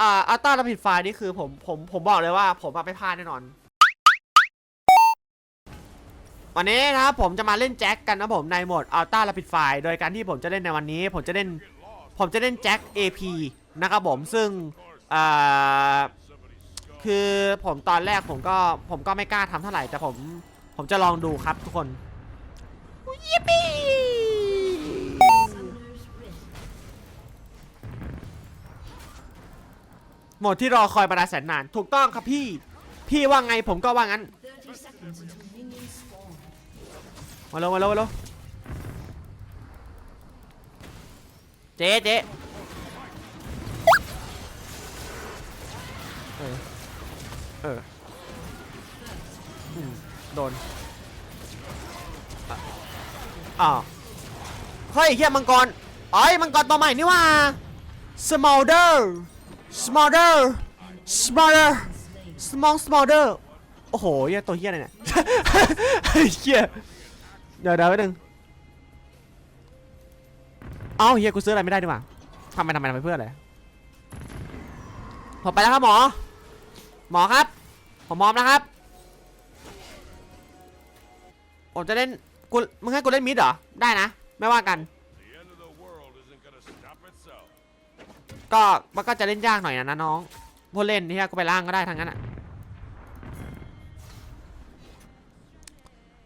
อ่าอัลต้ารับผิดไฟล์นี่คือผมผมผมบอกเลยว่า ผมอะไม่พลาดแน่นอน วันนี้นะครับผมจะมาเล่นแจ็คกันนะผมในโหมดอัลต้ารับผิดไฟล์โดยการที่ผมจะเล่นในวันนี้ ผมจะเล่นผมจะเล่นแจ็ค AP นะครับผมซึ่งอ่าคือผมตอนแรกผมก็ผมก็ไม่กล้าทำเท่าไหร่แต่ผมผมจะลองดูครับทุกคนยิปปี้ โหมดที่รอคอยบรรดาแสนนาน ถูกต้องครับพี่ พี่ว่าไงผมก็ว่างั้น มาเร็วมาเร็วมาเร็วเจ๊เจ๊เออเออโดนอ้าวเฮ้ยเฮียมังกรเอ้ยมังกรตัวใหม่นี่ว่า smolder smolder smolder small smolder โอ้โหเฮียตัวเฮียอะไรเนี่ยเฮียเดี๋ยวเดี๋ยวแป๊บนึงเอ้าเฮียกูซื้ออะไรไม่ได้ดีกว่าทำไปทำไมทำไปเพื่ออะไรผมไปแล้วครับหมอ หมอครับ ผมพร้อมแล้วครับ ผมจะเล่นกูมึงให้กูเล่นมิดเหรอ ได้นะ ไม่ว่ากัน ก็มันก็จะเล่นยากหน่อยนะนะน้องพวกเล่นที่กูไปล่างก็ได้ทั้งนั้นอะ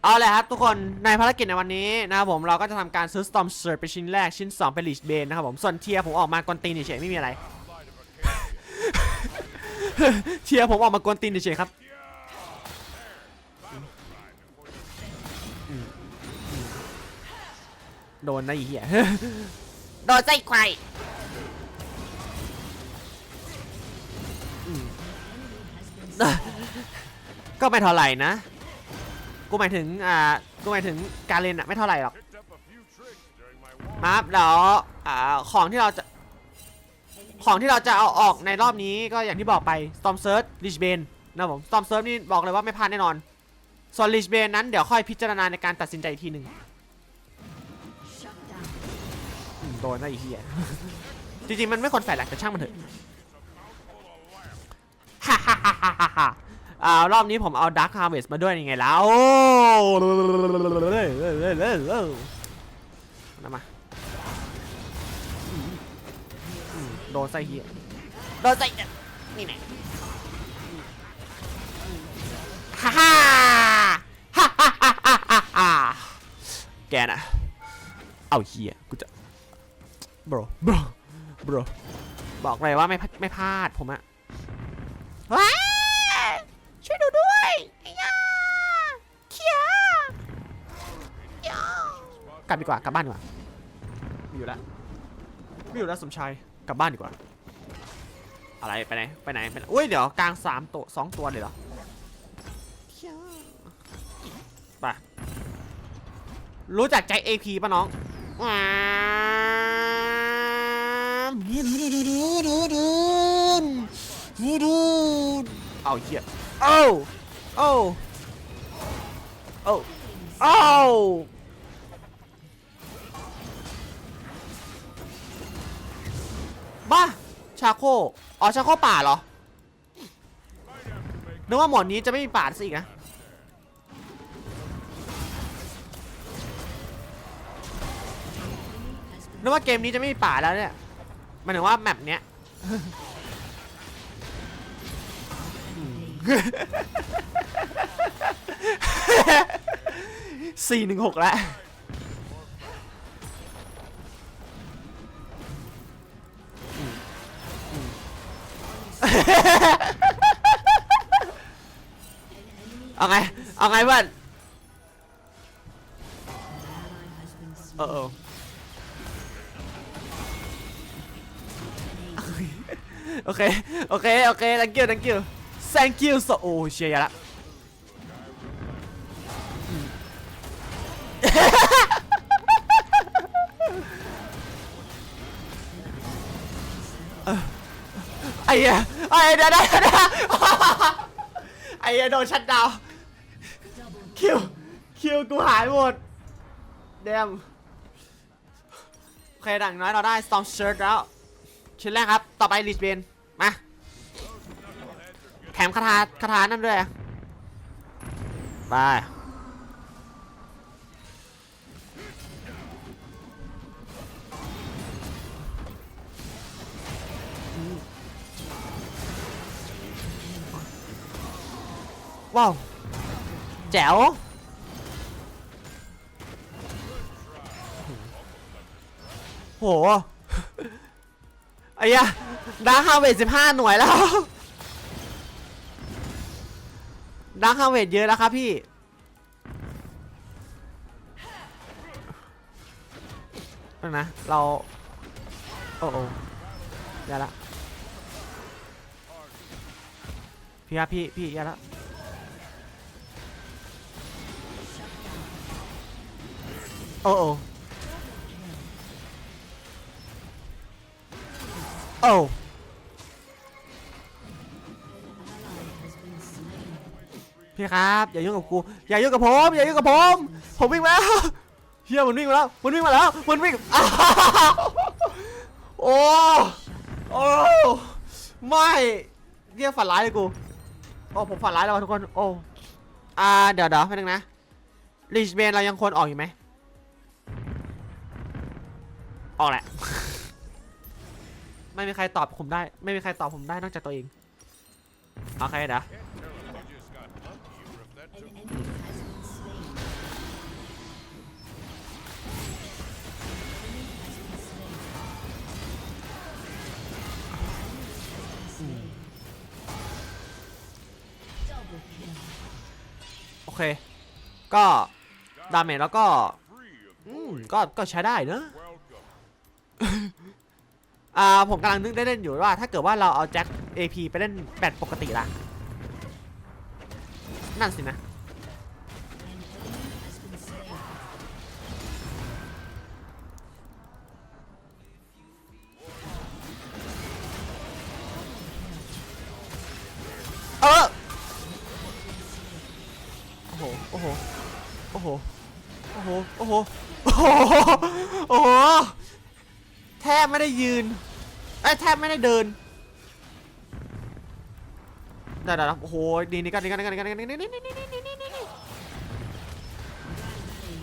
เอาเลยครับทุกคนในภารกิจในวันนี้นะครับผมเราก็จะทำการซื้อ Storm Surge เป็นชิ้นแรกชิ้น 2 เป็น Lich Bane นะครับผมส่วนเทียร์ผมออกมากวนตีนเฉยไม่มีอะไร เทียร์ผมออกมากวนตีนเฉยครับโดนนะไอีเหี้ยโดนไส้ไข่ ก็ไม่เท่าไหร่นะ กูหมายถึงอ่า กูหมายถึงการเล่นอะไม่เท่าไหร่หรอก Picked up a few tricks during my walk. ครับเดี๋ยวอ่าของที่เราจะ ของที่เราจะเอาออกในรอบนี้ก็อย่างที่บอกไป Storm Surge Lich Bane นะครับผม Storm Surge นี่บอกเลยว่าไม่พลาดแน่นอน ส่วน Lich Bane นั้นเดี๋ยวค่อยพิจารณาในการตัดสินใจอีกทีหนึ่ง Shut down. อืมโดนนะไอ้เหี้ยจริงๆ มันไม่ควรแฝงหลักแต่ช่างมันเถอะ ฮ่าฮ่ารอบนี้ผมเอาดักฮาร์เวสมาด้วยยังไงแล้ว โอ้นมาโดนใส่เฮียโดนใส่นี่ไงฮ่าฮ่าฮ่าฮ่าฮ่าฮ่าแกนะเอาเฮียกูจะ bro bro bro บอกเลยว่าไม่ไม่พลาดผมอะ ว้ายช่วยดูด้วยไอ้ยาเขียยากลับดีกว่ากลับบ้านดีกว่าไม่อยู่แล้วไม่อยู่แล้วสมชายกลับบ้านดีกว่า อะไรไปไหนไปไหนไปไหนอุ้ยเดี๋ยวกลางสามตัวสองตัวเลยเหรอเหี้ยไปรู้จักใจ AP ป่ะน้องว้า มเอาเหี้ยโอ้โอ้โอ้โอ้บ้าชาโคอ๋อชาโคป่าเหรอนึกว่าหมอนนี้จะไม่มีป่าสิอีกนะนึกว่าเกมนี้จะไม่มีป่าแล้วเนี่ยหมายถึงว่าแมปเนี้ย สี่หนึ่งหกแล้วเอาไง เอาไงเพื่อนเออเออโอเค โอเค โอเค thank you thank you thank you so โอ้เชียร์ละไอ้เหี้ยไอ้เดี๋ยวเดี๋ยวเดี๋ยวไอ้เหี้ยโดนชัดดาวน์คิวคิวกูหายหมดเดมโอเคดังน้อยเราได้ Storm Surge แล้ว ชิ้นแรกครับ ต่อไป Lich Bane มา แถมคาถาคาถานั่นด้วยไปว้าว แจ๋วโหไอ้ยะดาร์คฮาเวทสิบห้าหน่วยแล้ว ดาร์คฮาเวทเยอะแล้วครับพี่ นะ เรา โอ้โอ้ย่าละ พี่ครับพี่ พี่อย่าละ โอ้โอ้โอ้ พี่ครับ อย่ายุ่งกับกูอย่ายุ่งกับผมอย่ายุ่งกับผม ผมวิ่งมาแล้วเฮียมันวิ่งมาแล้วมันวิ่งมาแล้วมันวิ่งอ้าวโอ้โอ้ไม่เรียกฝันร้ายเลยกูโอ้ผมฝันร้ายแล้วทุกคนโอ้อ่าเดี๋ยวเดี๋ยวแป๊บนึงนะลิชเบนเรายังควรออกอยู่ไหมออกแหละ ไม่มีใครตอบผมได้ ไม่มีใครตอบผมได้นอกจากตัวเอง โอเคเดี๋ยว โอเค ก็ดาเมจแล้วก็ free of อืมก็ก็ใช้ได้เนอะ welcome. อ่าผมกำลังนึกเล่นๆอยู่ว่า ถ้าเกิดว่าเราเอาแจ็ค AP ไปเล่นแบตปกติล่ะ นั่นสินะ โอ้โห โอ้โห โอ้โห โอ้โห โอ้โห โอ้โห แทบไม่ได้ยืนไอ้แทบไม่ได้เดินได้ได้โอ้โหดีนี่กันนี่กันนี่กันนี่กันนี่กันนี่นี่นี่นี่นี่นี่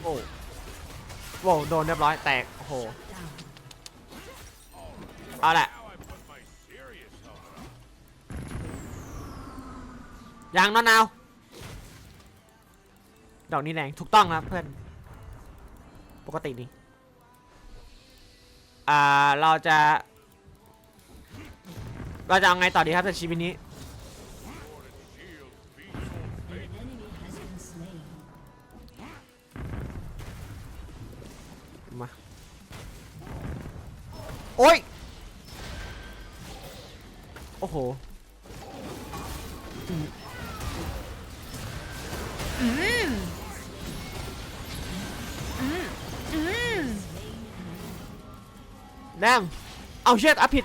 โอ้โหโดนเรียบร้อยแตก โอ้โห เอาแหละยังนอนนา ดอกนี้แรงถูกต้องครับเพื่อน ปกติดีอ่าเราจะ เราจะเอาไงต่อดีครับในชีวิตนี้มาโอ้ย โอ้โหอืม แดมเอาเชือกอัพผิด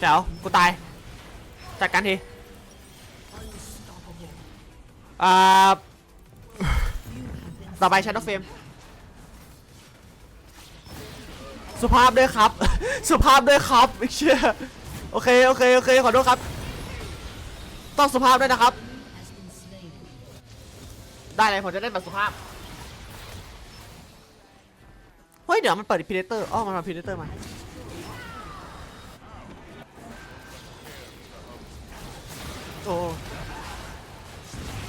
เดี๋ยว กูตาย จัดการทีอ่าต่อไปชันดอเฟมสุภาพด้วยครับ สุภาพด้วยครับไม่เชื่อโอเค โอเค โอเค ขอโทษครับ ต้องสุภาพด้วยนะครับ ได้เลยผมจะเล่นแบบสุภาพ เฮ้ยเดี๋ยวมันเปิดพีเดเตอร์อ๋อมันมาพีเดเตอร์มาโอ้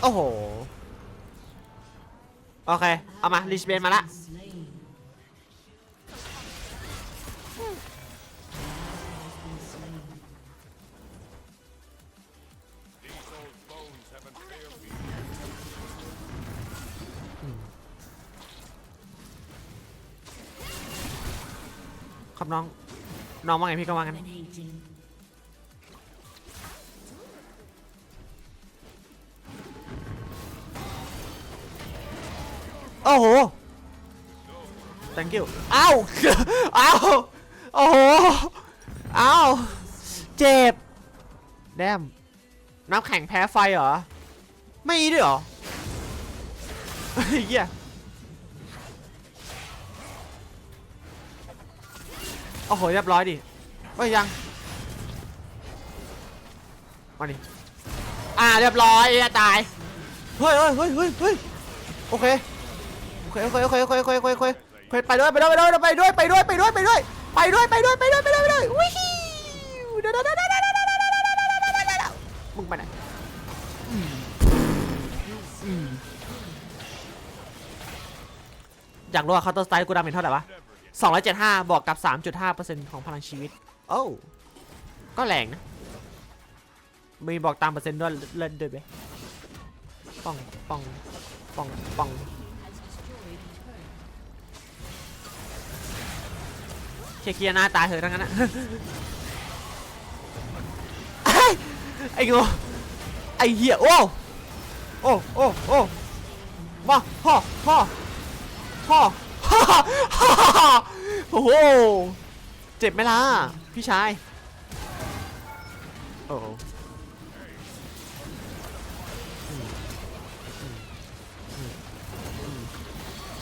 โอ้โห โอเค เอามาลิชเบนมาละ ครับน้อง น้องว่าไงพี่ก็ว่างั้น Dominating. โอ้โห thank you เอ้าเอ้าโอ้โหเอ้าเจ็บ แดมน้ำแข็งแพ้ไฟเหรอ ไม่มีด้วยเหรอเฮ้ย โอ้โหเรียบร้อยดิเฮ้ยยังมาดิอ่าเรียบร้อยตายเฮ้ยเฮ้ยเฮ้ยเฮ้ยเฮ้ยโอเคโอเคโอเคโอเคโอเคโอเคโอเคโอเคโอเคไปด้วยไปด้วยไปด้วยไปด้วยไปด้วยไปด้วยไปด้วยไปด้วยไปด้วยไปด้วยไปด้วยไปด้วยวิวเดี๋ยวเดี๋ยวเดี๋ยวเดี๋ยวเดี๋ยวเดี๋ยวเดี๋ยวเดี๋ยวเดี๋ยวมึงไปไหนอยากรู้ว่า Counter Strike กูดาเมจเท่าไหร่วะ 275 บวกกับ 3.5%ของพลังชีวิต โอ้ก็แรงนะ มีบอกตามเปอร์เซ็นต์ด้วยเล่นด้วยไหมป้องป้องป้องป้อง has destroyed a turret. เคลียร์เคลียร์หน้าตายเถอะทั้งนั้นอะไอ้ไอ้งูไอ้เหี้ยโอ้โอ้โอ้โอ้มาฮ่อฮ่อฮ่อฮ่อฮ่อ โอ้โห เจ็บไหมล่ะ พี่ชาย โอ้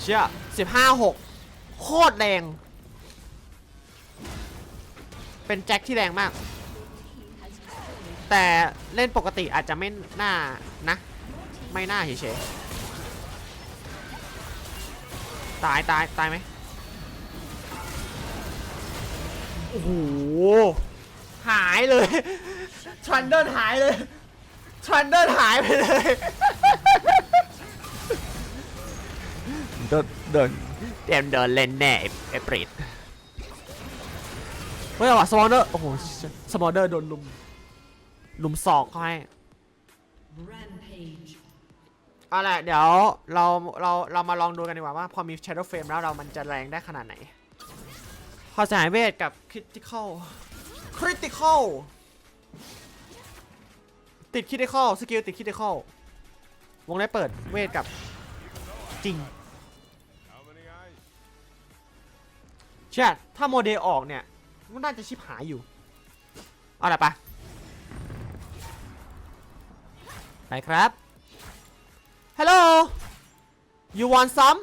เชี่ยสิบห้าหกโคตรแรง เป็นแจ็คที่แรงมาก แต่เล่นปกติอาจจะไม่น่านะ ไม่น่าเฉยๆ ตายตายตายไหมโอ้โห หายเลยทรันเดิลหายเลยทรันเดิลหายไปเลย เดินเดินเตรียมเดินเล่นแน่ไอ้ไอ้ปริตเฮ้ยเอาว่ะสมอลเดอร์ โอ้โห สมอลเดอร์โดนลุม ลุมศอกเขาให้ Rampage. เอาละเดี๋ยวเราเราเรามาลองดูกันดีกว่าว่าพอมี Shadow Frame แล้วเรามันจะแรงได้ขนาดไหน พอสายเวทกับ Critical Critical ติด Critical สกิลติด Critical วงได้เปิดเวทกับจริง How many eyes? เช่ยถ้าโมเดลออกเนี่ยมันน่าจะชิบหายอยู่ เอาละไรปะไปครับ Hello you want some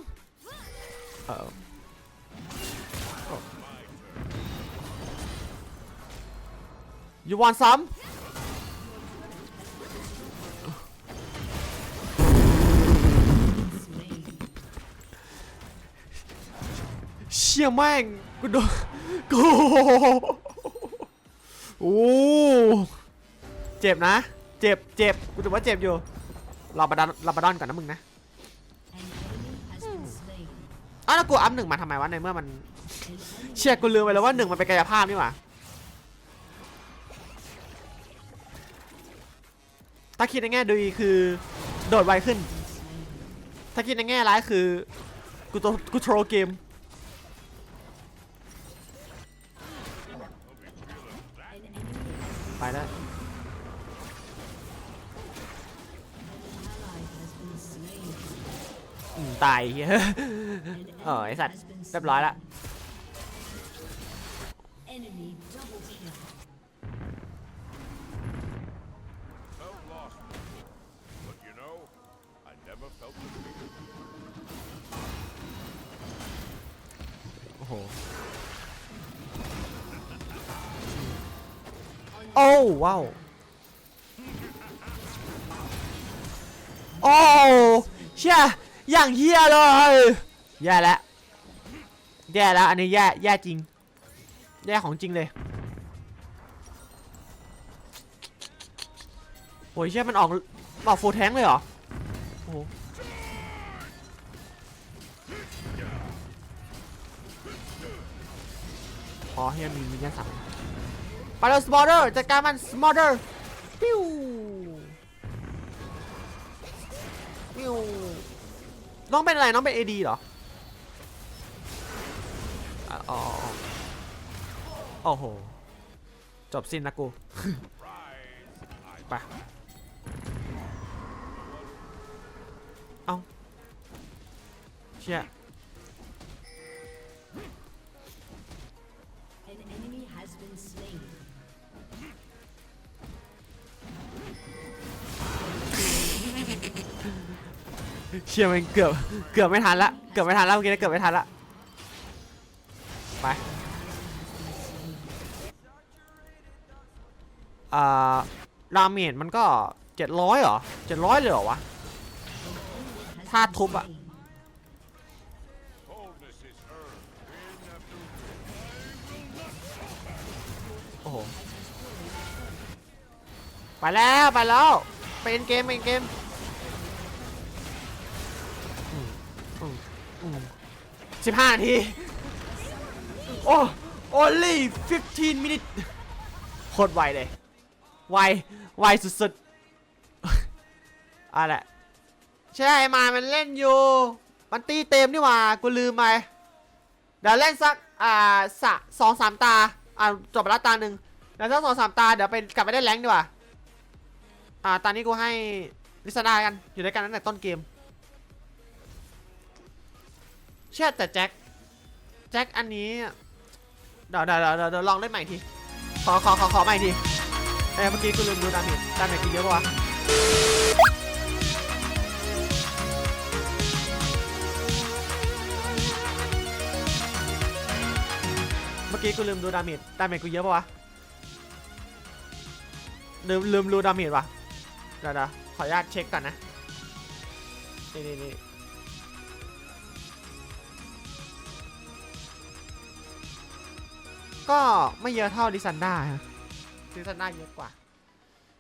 เออ you want some เชี่ยแม่งกูโดนกูโอ้เจ็บนะ เจ็บเจ็บกูถือว่าเจ็บอยู่ รอบาดอนรอบาดอนก่อนนะมึงนะ An enemy has been slain. อ้าวแล้วกูอัพหนึ่งมาทำไมวะในเมื่อมัน An enemy เชี่ยกูลืมไปแล้วว่าหนึ่งมันเป็นกายภาพนี่หว่าถ้าคิดในแง่ดีคือโดดไวขึ้น slain. ถ้าคิดในแง่ร้ายคือกูตัวกูโทรเกม ตายเหี้ย An เออไอ enemy สัตว์ has been เรียบร้อยละ slain. Enemy double kill. Felt lost. But you know, I never felt defeated. โอ้โหโอ้ว้าวโอ้เชี่ย อย่างเฮียเลยแย่แล้วแย่แล้วอันนี้แย่แย่จริงแย่ของจริงเลยโอ้ยเชี่ยมันออกออกฟูแทงเลยเหรอโอ้โหอ๋อเฮียมีมีแค่สามไปแล้วสมอเดอร์จัดการมันสมอเดอร์ปิ้วปิ้ว น้องเป็นอะไรน้องเป็นเอดีเหรออ๋อโอ้โห จบสิ้นนะกู ไปเอาเชี่ย เชี่ยมันเกือบเกือบไม่ทันละเกือบไม่ทันละเมื่อกี้นะเกือบไม่ทันละไปอ่าดาเมจมันก็เจ็ดร้อยเหรอเจ็ดร้อยเลยเหรอวะถ้าทุบอะโอ้โหไปแล้วไปแล้วเป็นเกมเป็นเกม 15นาที โอ้ only 15 minutes โคตรไวเลย ไว ไวสุดๆ อะไรใช่มามันเล่นอยู่ มันตีเต็มนี่หว่า กูลืมไป เดี๋ยวเล่นสัก อ่าสะสองสามตา อ่า จบละตาหนึ่งเดี๋ยวสักสองสามตา เดี๋ยวไปกลับไปได้แรงดีกว่า อ่า ตอนนี้กูให้ลิซาดากัน อยู่ด้วยกันตั้งแต่ต้นเกม เชื่อแต่แจ็ค แจ็คอันนี้ เดี๋ยวเดี๋ยวเดี๋ยวเดี๋ยวลองเล่นใหม่ที ขอขอขอขอใหม่ทีเอ้ยเมื่อกี้กูลืมดูดาเมจดาเมจกูเยอะปะวะเมื่อกี้กูลืมดูดาเมจดาเมจกูเยอะปะวะลืมลืมดูดาเมจวะเดี๋ยวเดี๋ยวขออนุญาตเช็คก่อนนะนี่นี่นี่ ก็ไม่เยอะเท่าดิซันด้าฮะดิซันด้าเยอะกว่า